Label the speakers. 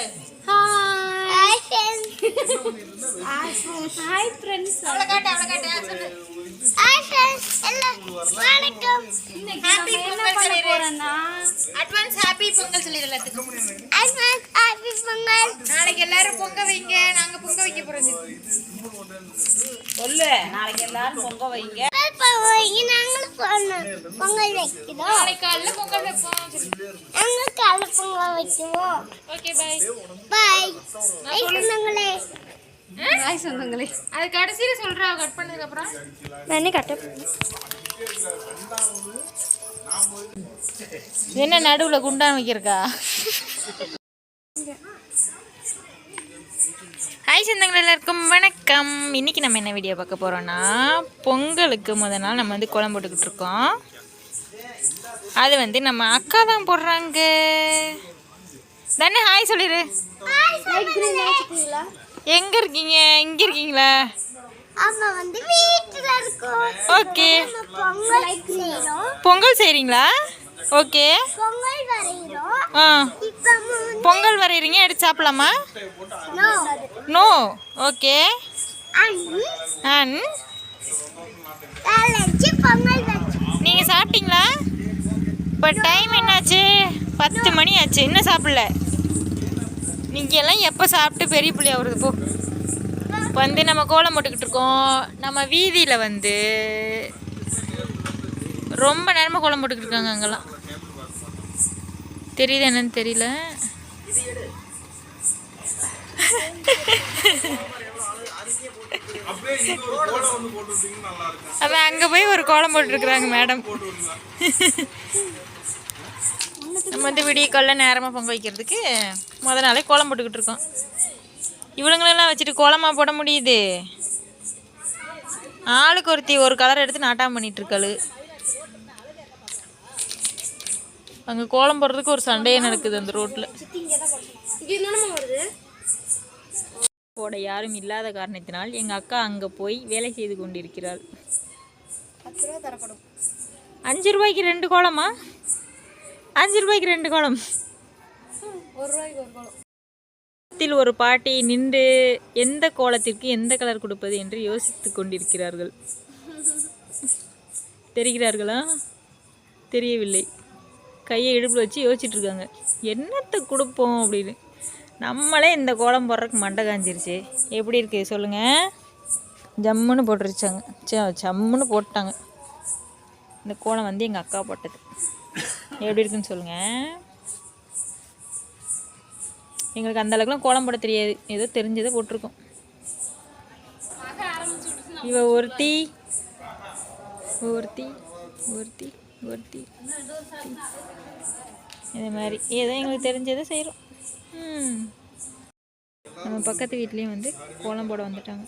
Speaker 1: Hi hi friends
Speaker 2: அவள hi friends எல்லாரும்
Speaker 3: வணக்கம்.
Speaker 2: ஹாப்பி
Speaker 3: அட்வான்ஸ் ஹாப்பி பொங்கல் சொல்லி
Speaker 2: நாளைக்கு எல்லாரும் பொங்க வைங்க. நாங்க பொங்க வைக்க போறோம்.
Speaker 1: சொல்லு. நாளைக்கு எல்லாரும் பொங்க வைங்க.
Speaker 3: பொங்கல் நாங்களும் பொங்கல் வைக்கிறோம்.
Speaker 2: நாளைக்கு காலைல பொங்கல் வைப்போம்.
Speaker 3: நாங்கள் காலை பொங்கல் வைக்குவோம்.
Speaker 2: ஓகே பை
Speaker 3: பாய் பாய் சொந்தங்களே
Speaker 1: ஹாய் சொந்தங்களே
Speaker 2: அது கடைசியில சொல்றா கட் பண்ணதுக்கு அப்புறம்
Speaker 3: நானே கட்ட
Speaker 2: என்ன நடுவுல குண்டான் வைக்கிறக்கா? ஹாய் சொந்தங்கள் எல்லாருக்கும் வணக்கம். இன்னைக்கு நம்ம என்ன வீடியோ பார்க்க போறோம்னா பொங்கலுக்கு முத நாள் நம்ம வந்து குழம்பு போட்டுக்கிட்டு இருக்கோம். அது வந்து நம்ம அக்கா தான் போடுறாங்க. தானே ஹாய் சொல்லிடு எங்க இருக்கீங்க? இங்க இருக்கீங்களா? ஓகே
Speaker 3: பொங்கல்
Speaker 2: செய்றீங்களா? ஓகே
Speaker 3: பொங்கல்
Speaker 2: பொங்கல் வரைகிறீங்க எடுத்து சாப்பிடலாமா
Speaker 3: நோ
Speaker 2: ஓகே. நீங்கள் சாப்பிட்டீங்களா? இப்போ டைம் என்னாச்சு? பத்து மணி ஆச்சு இன்னும் சாப்பிடல. நீங்கள் எல்லாம் எப்போ சாப்பிட்டு பெரிய பிள்ளை வருது போ. இப்போ வந்து நம்ம கோலம் போட்டுக்கிட்டு இருக்கோம். நம்ம வீதியில் வந்து ரொம்ப நேரமாக கோலம் போட்டுக்கிட்டு இருக்காங்க அங்கெல்லாம். தெரியுது என்னன்னு தெரியல. அதான் அங்கே போய் ஒரு கோலம் போட்டுருக்குறாங்க மேடம். நம்ம வந்து விடிய காலைல நேரமாக பொங்க வைக்கிறதுக்கு முத நாளே கோலம் போட்டுக்கிட்டு இருக்கோம். இவளுங்களெல்லாம் வச்சுட்டு கோலமாக போட முடியுது. ஆளுக்கு ஒருத்தி ஒரு கலர் எடுத்து நாட்டாம பண்ணிட்டு இருக்காளு. அங்கே கோலம் போடுறதுக்கு ஒரு சண்டையே நடக்குது அந்த ரோட்டில் போட யாரும் இல்லாத காரணத்தினால் எங்கள் அக்கா அங்கே போய் வேலை செய்து கொண்டிருக்கிறாள். அஞ்சு ரூபாய்க்கு ரெண்டு கோலமா? அஞ்சு ரூபாய்க்கு ரெண்டு கோலம். த்தில் ஒரு பாட்டி நின்று எந்த கோலத்திற்கு எந்த கலர் கொடுப்பது என்று யோசித்துக் கொண்டிருக்கிறார்கள். தெரிகிறார்களா? தெரியவில்லை. கையை இடுப்பில் வச்சு யோசிச்சுட்டு இருக்காங்க என்னத்தை கொடுப்போம்? அப்படின்னு. நம்மளே இந்த கோலம் போடுறதுக்கு மண்டை காஞ்சிருச்சு. எப்படி இருக்கு சொல்லுங்கள் ஜம்முன்னு போட்டுருச்சாங்க. ச- ஜம்முன்னு போட்டாங்க. இந்த கோலம் வந்து எங்கள் அக்கா போட்டது. எப்படி இருக்குன்னு சொல்லுங்கள் எங்களுக்கு அந்த அளவுக்குலாம் கோலம் போட தெரியாது. ஏதோ தெரிஞ்சதை போட்டிருக்கோம். இவ ஒருத்தி. ஒருத்தி. ஒருத்தி. ஒருத்தி இது மாதிரி. ஏதோ எங்களுக்கு தெரிஞ்சதை செய்கிறோம் நம்ம பக்கத்து வீட்லேயும் வந்து கோலம் போட வந்துட்டாங்க.